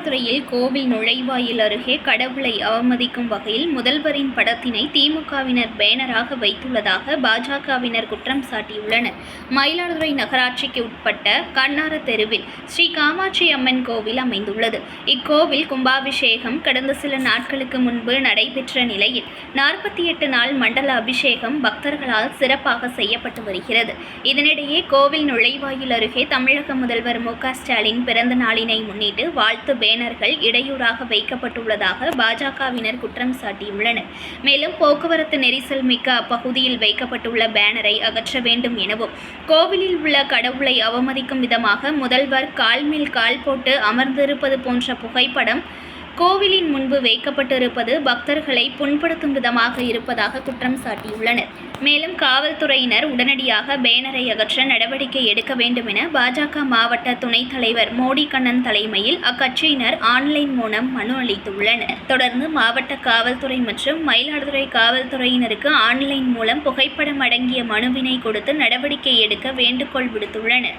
கோவில் நுழைவாயில் அருகே கடவுளை அவமதிக்கும் வகையில் முதல்வரின் படத்தினை திமுகவினர் பேனராக வைத்துள்ளதாக பாஜகவினர் குற்றம் சாட்டியுள்ளனர். மயிலாடுதுறை நகராட்சிக்கு உட்பட்ட கண்ணார தெருவில் ஸ்ரீ காமாட்சி அம்மன் கோவில் அமைந்துள்ளது. இக்கோவில் கும்பாபிஷேகம் கடந்த சில நாட்களுக்கு முன்பு நடைபெற்ற நிலையில் நாற்பத்தி எட்டு நாள் மண்டல அபிஷேகம் பக்தர்களால் சிறப்பாக செய்யப்பட்டு வருகிறது. இதனிடையே கோவில் நுழைவாயில் அருகே தமிழக முதல்வர் மு ஸ்டாலின் பிறந்த நாளினை முன்னிட்டு வாழ்த்து பேனர்கள் இடையூறாக வைக்கப்பட்டுள்ளதாக பாஜகவினர் குற்றம் சாட்டியுள்ளனர். மேலும் போக்குவரத்து நெரிசல் மிக்க அப்பகுதியில் வைக்கப்பட்டுள்ள பேனரை அகற்ற வேண்டும் எனவும் கோவிலில் உள்ள கடவுளை அவமதிக்கும் விதமாக முதல்வர் கால் மேல் கால் போட்டு அமர்ந்திருப்பது போன்ற புகைப்படம் கோவிலின் முன்பு வைக்கப்பட்டிருப்பது பக்தர்களை புண்படுத்தும் விதமாக இருப்பதாக குற்றம் சாட்டியுள்ளனர். மேலும் காவல்துறையினர் உடனடியாக பேனரை அகற்ற நடவடிக்கை எடுக்க வேண்டும் என பாஜக மாவட்ட துணைத் தலைவர் மோடி கண்ணன் தலைமையில் அக்கட்சியினர் ஆன்லைன் மூலம் மனு அளித்துள்ளனர். தொடர்ந்து மாவட்ட காவல்துறை மற்றும் மயிலாடுதுறை காவல்துறையினருக்கு ஆன்லைன் மூலம் புகைப்படம் அடங்கிய மனுவினை கொடுத்து நடவடிக்கை எடுக்க வேண்டுகோள் விடுத்துள்ளனர்.